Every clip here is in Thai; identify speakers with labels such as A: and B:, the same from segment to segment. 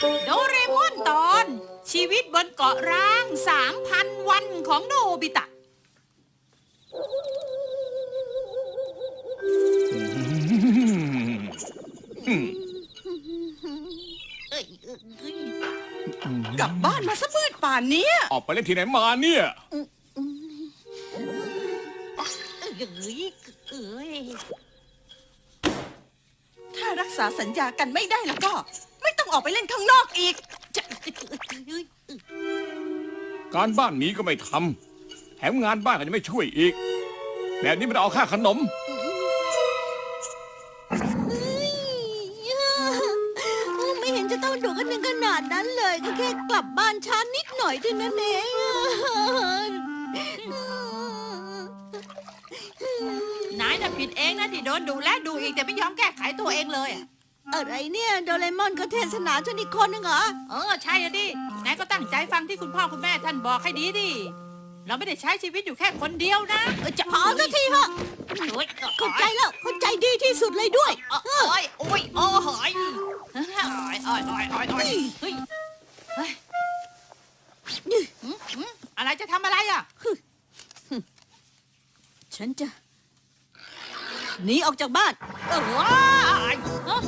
A: โดเรมอนตอน ชีวิตบนเกาะร้างสามพันวันของโนบิตะเอ้ยเอ้ยเอ้ย
B: กลับบ้านมาซะมืดป่านเนี้ย
C: ออกไปเล่นที่ไหนมาเนี่ย
A: เอ้ยเอ้ยเอ้ย
B: ถ้ารักษาสัญญากันไม่ได้แล้วก็ ไม่ต้ องออกไปเล่นข้างนอกอีก
A: จะเอ้ยเอ้ยเอ้ย
C: การบ้านนี้ก็ไม่ทำแถมงานบ้านก็จะไม่ช่วยอีก แบบนี้มันเอาค่าขนม
D: ไม่เห็นจะต้องดุกันถึงขนาดนั้นเลย ก็แค่กลับบ้านช้านิดหน่อยเท่านั้นเอง
A: นายน่ะผิดเองนะที่โดนดูและดูอีกแต่ไม่ยอมแก้ไขตัวเองเลยอะ
D: อะไรเนี่ยโดเรมอนก็เทศนาฉันอีกคนนึงเหรอ
A: เออใช่อะดินายก็ตั้งใจฟังที่คุณพ่อคุณแม่ท่านบอกให้ดีดิ เราไม่ได้ใช้ชีวิตอยู่แค่คนเดียวนะเออจะ
D: พอสักทีเถอะ
A: โอ้ย
D: เข้าใจแล้วเข้าใจดีที่สุดเลยด้วย
A: โอ้ยโอ้ยโอ้ยโอ้ยโอ้ยโอ้ยโอ้ยโอ้ยโอ้ยเฮ้ยเฮ้ยหืมหืมอะไรจะทำอะไรอะ
D: ฉันจะ หนีออกจากบ้าน
A: เออว้ายเอ้า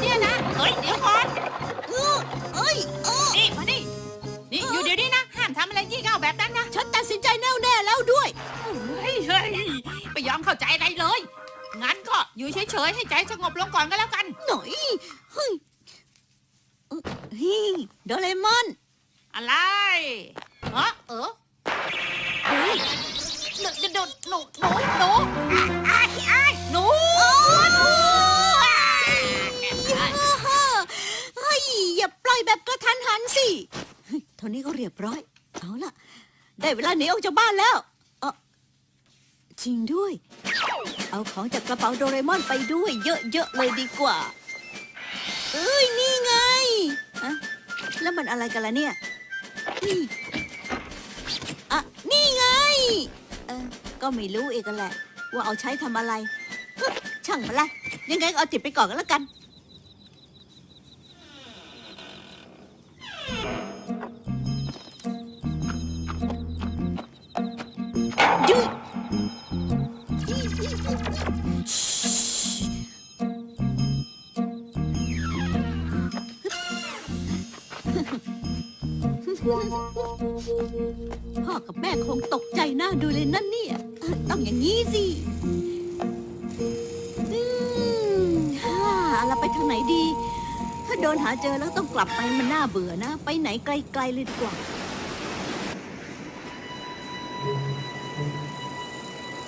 A: เนี่ยนะเฮ้ยเดี๋ยวก่อน
D: เออเอ้ยเออ
A: นี่มานี่นี่อยู่เดี๋ยวนี้นะห้ามทำอะไรยี่เง่าแบบนั้นนะ
D: ฉันตัดสินใจแน่วแน่แล้วด้วย
A: เฮ้ยเฮ้ยไม่ยอมเข้าใจอะไรเลย งั้นก็อยู่เฉยๆให้ใจสงบลงก่อนก็แล้วกัน
D: หน่อยเฮ้ยเอ้ยเฮ้ยโดเรมอน
A: อะไรเออเออเฮ้ย หนูหนูหนูหนูหนูไอ้ไอ้หนูหนู
D: เฮ้ยอย่าปล่อยแบบกระทันหันสิเฮ้ยเท่านี้ก็เรียบร้อย เอาล่ะ ได้เวลาหนีออกจากบ้านแล้วเออจริงด้วย เอาของจากกระเป๋าโดเรมอนไปด้วย เยอะๆเลยดีกว่า เอ้ยนี่ไงฮะแล้วมันอะไรกันล่ะเนี่ยนี่อะนี่ไง ออก็ไม่รู้เองกันแหละ ว่าเอาใช้ทำอะไรช่างมันละยังไงก็เอาติดไปก่อนก็แล้วกัน พ่อกับแม่คงตกใจหน้าดูเลยนั่นเนี่ย ต้องอย่างนี้สิอืมฮ่าเราไปทางไหนดี ถ้าโดนหาเจอแล้วต้องกลับไปมันน่าเบื่อนะ ไปไหนไกลๆเลยดีกว่า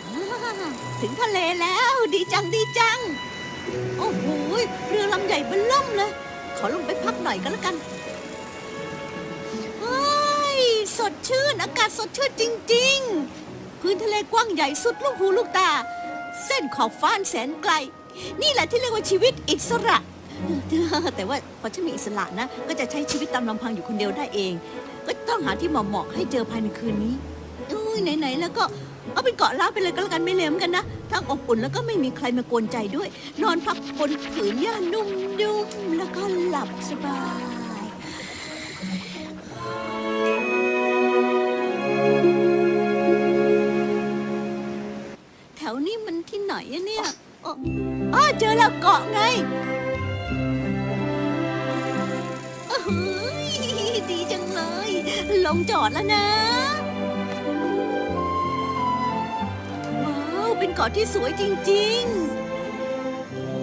D: อ่าถึงทะเลแล้วดีจังดีจัง โอ้โหเรือลำใหญ่เบ้อล่มเลย ขอลงไปพักหน่อยก็แล้วกัน สดชื่น อากาศสดชื่นจริง ๆ พื้นทะเลกว้างใหญ่สุดลูกหูลูกตา เส้นขอบฟ้านแสนไกล นี่แหละที่เรียกว่าชีวิตอิสระ แต่ว่าพอฉันมีอิสระนะ ก็จะใช้ชีวิตตามลำพังอยู่คนเดียวได้เอง ก็ต้องหาที่เหมาะๆให้เจอภายในคืนนี้อุ้ยไหนๆแล้วก็เอาเป็นเกาะล้าไปเลยก็แล้วกันไม่เลมกันนะ ทั้งอบอุ่นแล้วก็ไม่มีใครมากวนใจด้วย นอนพักบนผืนหญ้านุ่มๆแล้วก็หลับสบาย วนี้มันที่ไหนอะเนี่ยอ๋ออ๋อเจอแล้วเกาะไงอ้ยดีจังเลย ลงจอดแล้วนะ ว้าว เป็นเกาะที่สวยจริง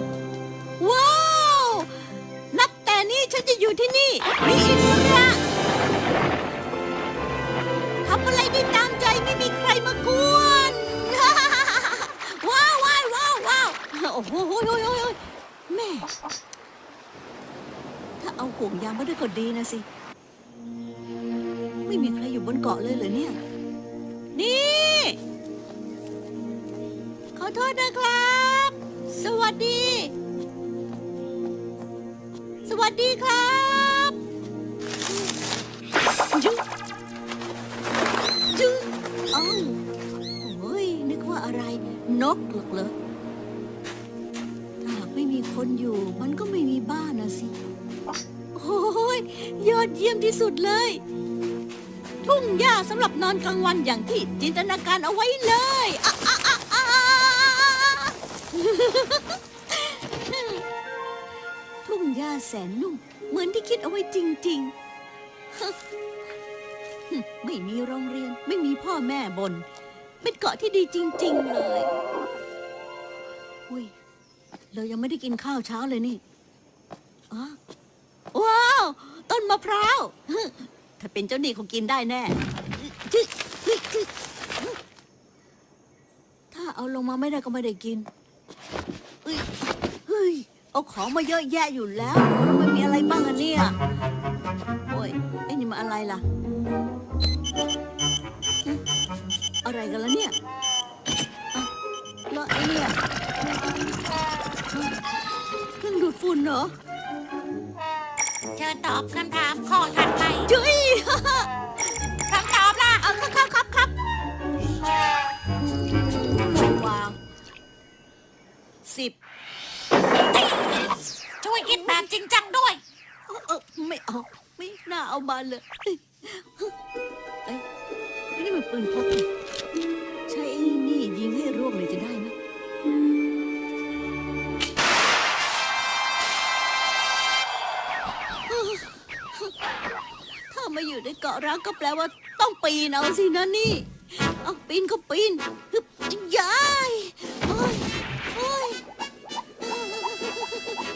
D: ๆ ว้าว นับแต่นี้ฉันจะอยู่ที่นี่มีอิสระ โอ้โหโอ้ยโอ้ยโอ้ยโอ้ยแม่ ถ้าเอาห่วงยางมาด้วยก็ดีนะสิ ไม่มีใครอยู่บนเกาะเลยเหรอเนี่ย นี่ ขอโทษนะครับ สวัสดี สวัสดีครับจุ๊จุ๊อ้าโอ้ยนึกว่าอะไร นกหรอกเหรอ คนอยู่ มันก็ไม่มีบ้านนะสิ โอ้ยยอดเยี่ยมที่สุดเลย ทุ่งหญ้าสำหรับนอนกลางวันอย่างที่จินตนาการเอาไว้เลยอะอะอะอะทุ่งหญ้าแสนนุ่ม เหมือนที่คิดเอาไว้จริง ๆ ไม่มีโรงเรียน ไม่มีพ่อแม่บน เป็นเกาะที่ดีจริง ๆ เลยอุ้ย เรายังไม่ได้กินข้าวเช้าเลยนี่อ๋อว้าว ต้นมะพร้าว ถ้าเป็นเจ้านี่คงกินได้แน่จึ๊กจึ๊กจึ๊กถ้าเอาลงมาไม่ได้ก็ไม่ได้กินเอ้ยเฮ้ย เอาของมาเยอะแยะอยู่แล้วแล้วมันมีอะไรบ้างอะเนี่ย โอ้ยไอ้นี่มันอะไรล่ะหึอะไรกันล่ะเนี่ยอะแล้วไอ้เนี่ย เครื่องดูดฝุ่นเหรอ
A: เชิญตอบคำถามข้อถัดไป
D: จุ้ย
A: คำตอบล่ะ
D: เอาครับครับครับครับวางสิบ
A: ช่วยคิดแบบจริงจังด้วย
D: เออเออไม่เอา ไม่น่าเอามาเลยเอ้ยนี่มันปืนพกนี่ อยู่ในเกาะร้างก็แปลว่าต้องปีนเอาสินะนี่เอาปีนก็ปีนฮึบยายโอ้ยโอ้ย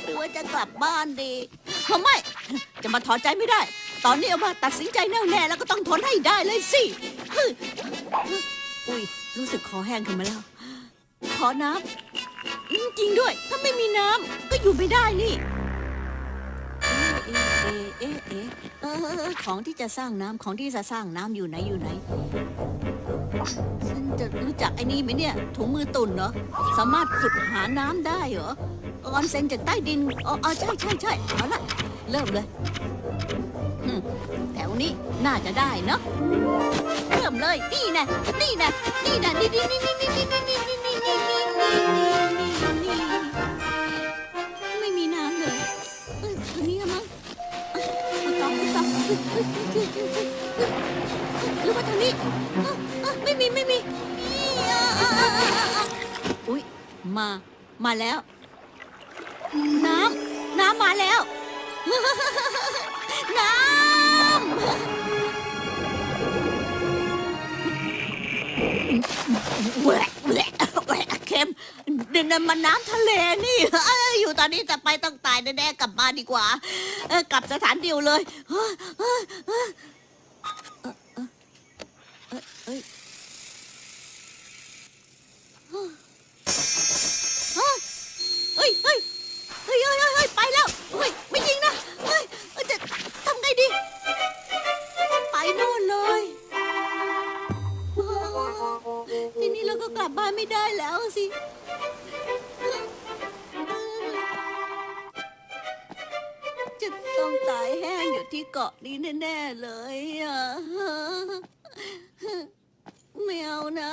D: หรือว่าจะกลับบ้านดีทำไมจะมาถอดใจไม่ได้ ตอนนี้เอามาตัดสินใจแน่วแน่แล้วก็ต้องทนให้ได้เลยสิฮึอุ้ยรู้สึกคอแห้งขึ้นมาแล้ว ขอน้ำจริงด้วย ถ้าไม่มีน้ำก็อยู่ไม่ได้นี่ เอ๊ะเอ๊ะเอ๊ะเอ๊ะเออของที่จะสร้างน้ำของที่จะสร้างน้ำอยู่ไหนอยู่ไหน ฉันจะรู้จักไอ้นี่ไหมเนี่ย ถุงมือตุ่นเหรอ สามารถขุดหาน้ำได้เหรอออนเซนจากใต้ดินอ๋ออ๋อใช่ใช่ใช่เอาละเริ่มเลยอืมแถวนี้น่าจะได้เนาะเริ่มเลยนี่นะนี่นะนี่นะนี่นี่นี่นี่นี่นี่นี่นี่นี่นี่นี่นี่นี่ มา มาแล้ว น้ำ น้ำมาแล้ว น้ำแหวะแหวะแหวะเค็มเดินนมันน้ำทะเลนี่เอ้ยอยู่ตอนนี้จะไปต้องตายแน่ๆกลับบ้านดีกว่า เออกลับสถานเดียวเลยเฮ้ยเฮ้ยเฮ้ยเอ้ยเอ้ย เฮ้ยเฮ้ยเฮ้ยเฮ้ยเฮ้ยไปแล้วเฮ้ยไม่จริงนะเฮ้ยเอ้ยจะทำไงดี ไปโน่นเลยทีนี้เราก็กลับบ้านไม่ได้แล้วสิจะต้องตายแห้งอยู่ที่เกาะนี้แน่ ๆ เลยอะ ไม่เอานะ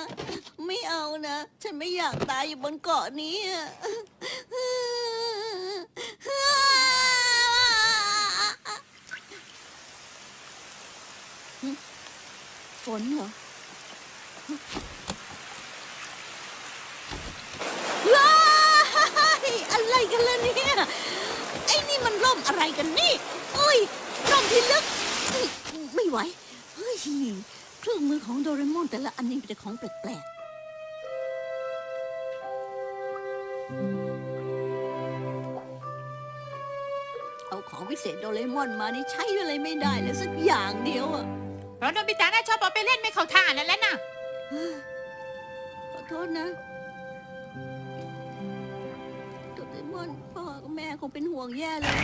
D: ไม่เอานะ ฉันไม่อยากตายอยู่บนเกาะนี้อะฝนเหรอว้ายอะไรกันล่ะเนี่ย ไอ้นี่มันร่มอะไรกันนี่เอ้ยร่มที่ลึก ไม่ไหว เฮ้ย เครื่องมือของโดเรมอนแต่ละอันนี้เป็นแต่ของแปลกๆ เอาของวิเศษโดเรมอนมานี่ใช้อะไรไม่ได้เลยสักอย่างเดียวอะ
A: เพราะโนบิตะน่าชอบเอาไปเล่นไม่เข้าท่านั่นแหละนะ
D: ขอโทษนะโดเรมอนพ่อกับแม่คงเป็นห่วงแย่เลย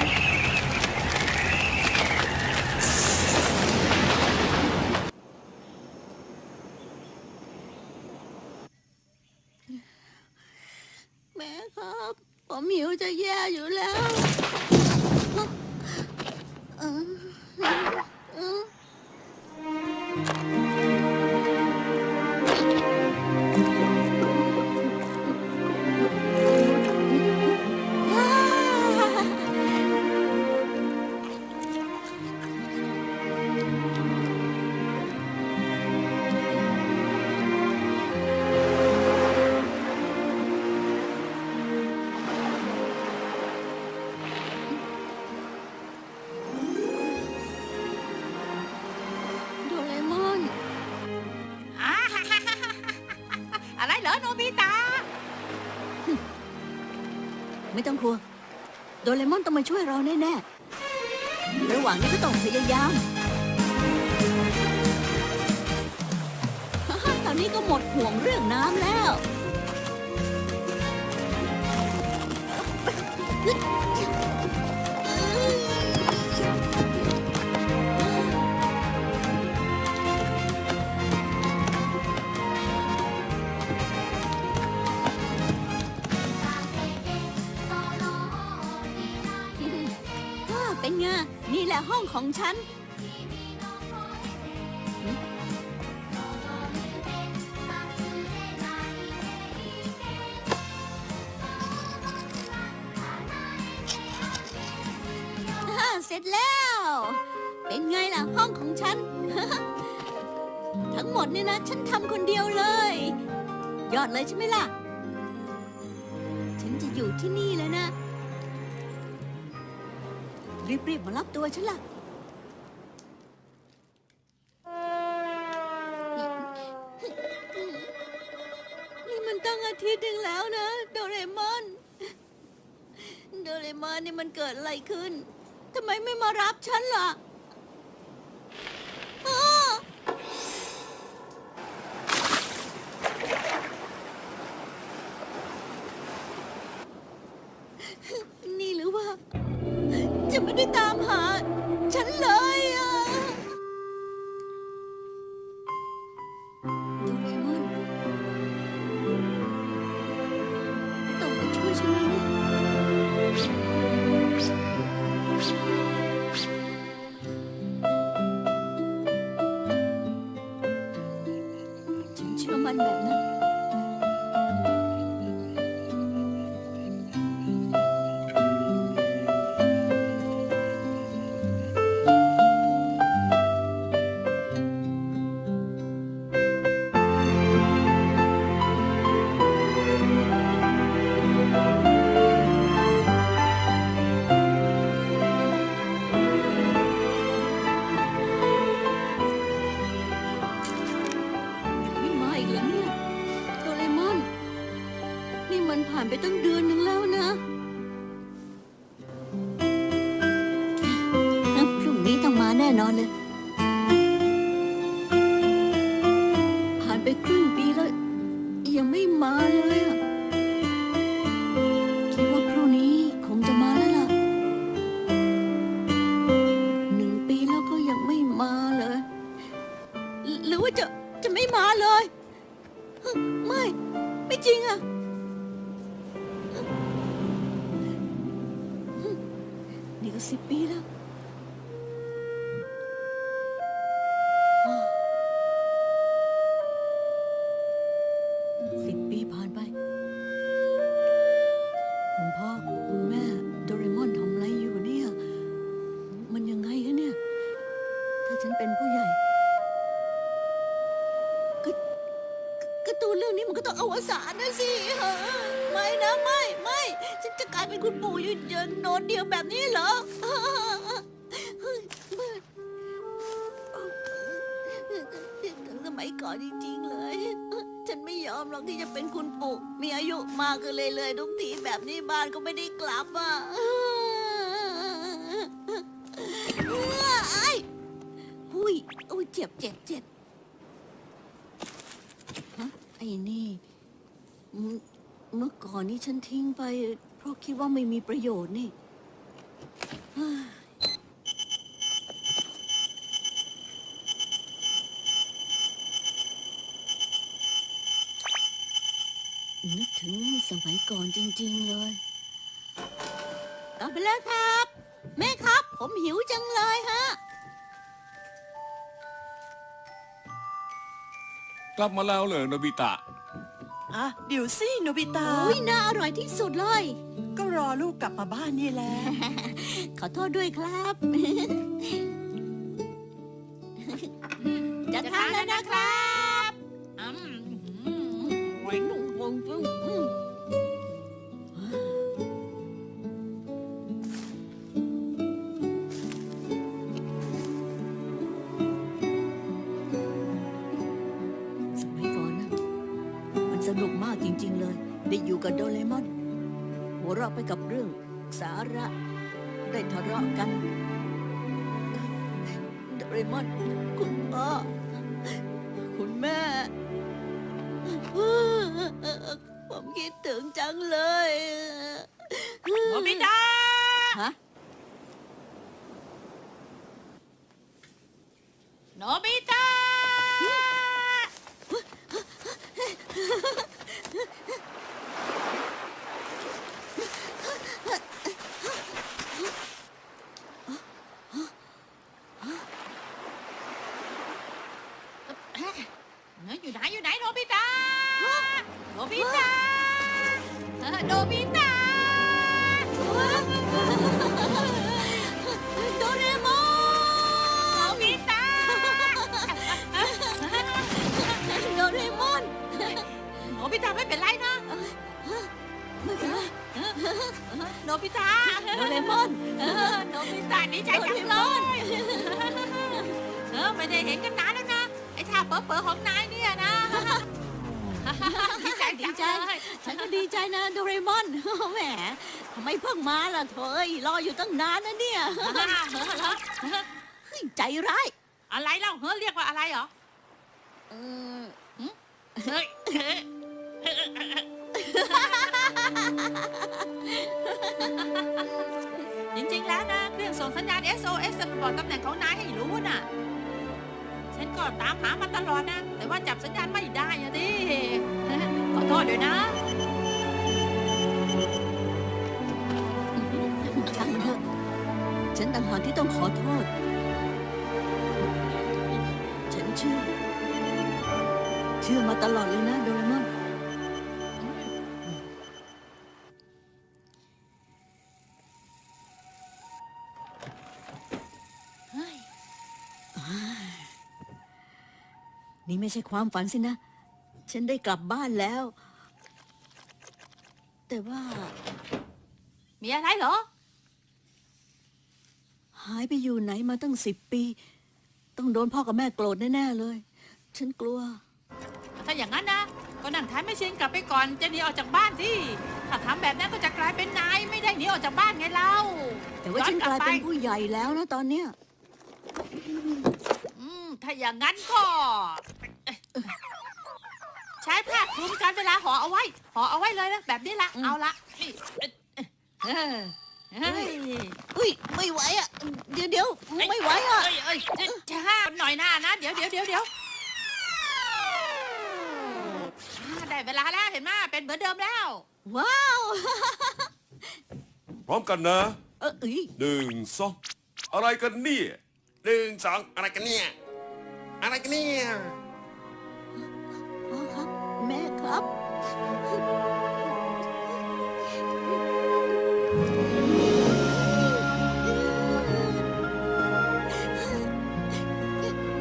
D: อะไรเหรอโนบิตะไม่ต้องครัว โดเรมอนต้องมาช่วยเราแน่ๆ ระหว่างนี้ก็ต้องพยายามตอนนี้ก็หมดห่วงเรื่องน้ำแล้ว เป็นไงนี่แหละห้องของฉัน อ่าเสร็จแล้ว เป็นไงล่ะห้องของฉัน ทั้งหมดเนี่ยนะ ฉันทำคนเดียวเลย ยอดเลยใช่ไหมล่ะ ฉันจะอยู่ที่นี่แล้วนะ รีบๆมารับตัวฉันล่ะ นี่มันตั้งอาทิตย์หนึ่งแล้วนะ โดเรมอน โดเรมอนนี่มันเกิดอะไรขึ้น ทำไมไม่มารับฉันล่ะ ไปตั้งเดือนหนึ่งแล้ว นี่ก็ มัยก่อนจริงๆเลย ฉันไม่ยอมหรอกที่จะเป็นคุณปู่ มีอายุมากกันเลยเลยทุกทีแบบนี้บ้านก็ไม่ได้กลับอะไอ้หุยโอ้ยเจ็บเจ็บเจ็บฮะไอ้นี่เมื่อเมื่อก่อนนี้ฉันทิ้งไป เพราะคิดว่าไม่มีประโยชน์นี่เฮ้ย นึกถึงสมัยก่อนจริง ๆเลย กลับไปแล้วครับ แม่ครับผมหิวจังเลยฮะ
C: กลับมาแล้วเลยโนบิตะ
B: อะเดี๋ยวสิโนบิตะ
D: อุ้ยน่าอร่อยที่สุดเลย
B: ก็รอลูกกลับมาบ้านนี่แหละ
D: ขอโทษด้วยครับ จะทานแล้วนะครับ สนุกมากจริง ๆ เลย ได้อยู่กับโดเรมอน หัวเราะไปกับเรื่อง สาระ ได้ทะเลาะกัน โดเรมอน คุณพ่อ คุณแม่ ผมคิดถึงจังเลย
A: โนบิตะโด
D: เรมอนเออ
A: โนบิตะดีใจจังเลยเออไม่ได้เห็นกันนานแล้วนะไอ้ท่าเป๋อๆของนายเนี่ยนะดีใจ
D: ดี
A: ดี
D: ใจ
A: ใจ
D: ฉันก็ดีใจนะโดเรมอนแหมทำไมเพิ่งมาล่ะเธอเอ้ยรออยู่ตั้งนานนะเนี่ยเฮ้ยใจร้าย
A: อะไรเล่าเฮ้ยเรียกว่าอะไรเหรอ
D: เออ
A: เฮ้ย จริงๆ แล้วนะ เครื่องส่งสัญญาณ SOS มันบอกตำแหน่งของนายให้รู้น่ะ ฉันก็ตามหามาตลอดนะ แต่ว่าจับสัญญาณไม่ได้อะดิขอโทษด้วยนะ
D: ช่างมันเถอะฉันต่างหากที่ต้องขอโทษ ฉันเชื่อ เชื่อมาตลอดเลยนะโดเร นี่ไม่ใช่ความฝันสินะ ฉันได้กลับบ้านแล้ว แต่ว่า
A: มีอะไรเหรอ
D: หายไปอยู่ไหนมาตั้งสิบปี ต้องโดนพ่อกับแม่โกรธแน่ๆเลย ฉันกลัว
A: ถ้าอย่างนั้นนะ ก็นั่งท้ายไม่เชียนกลับไปก่อน จะหนีออกจากบ้านที่ ถ้าทำแบบนั้นก็จะกลายเป็นนาย ไม่ได้หนีออกจากบ้านไงเรา
D: แต่ว่าฉันกลายเป็นผู้ใหญ่แล้วนะตอนเนี้ย
A: อืม ถ้าอย่างนั้นก็ ใช้ผ้าคลุมกันเวลาห่อเอาไว้ห่อเอาไว้เลยนะแบบนี้ละ
D: อืม
A: เอาละนี่เออเฮ้ย
D: อุ้ยไม่ไหวอะ เดี๋ยวเดี๋ยวไม่ไหวอะ
A: เอ้ยเอ้ยจะจะห้ามหน่อยหน้านะ เดี๋ยวเดี๋ยวเดี๋ยวเดี๋ยวอ่าได้เวลาแล้วเห็นไหมเป็นเหมือนเดิมแล้ว
D: ว้าว
E: พร้อมกันนะ
D: เออเอ้ย
E: หนึ่งสองอะไรกันเนี่ยหนึ่งสองอะไรกันเนี่ย อะไรกันเนี่ย
D: พ่อครับ แม่ครับ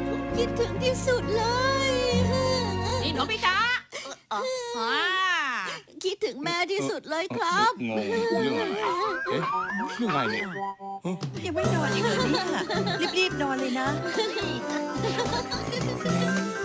D: ผมคิดถึงที่สุดเลย
A: นี่โนบิตะอ่า
D: คิดถึงแม่ที่สุดเลยครับ
C: งงเรื่องอะไรเอ๊ะเรื่องอะไรเนี่ย
B: ยังไม่นอนอีกเหรอเนี่ยรีบๆนอนเลยนะ
D: เ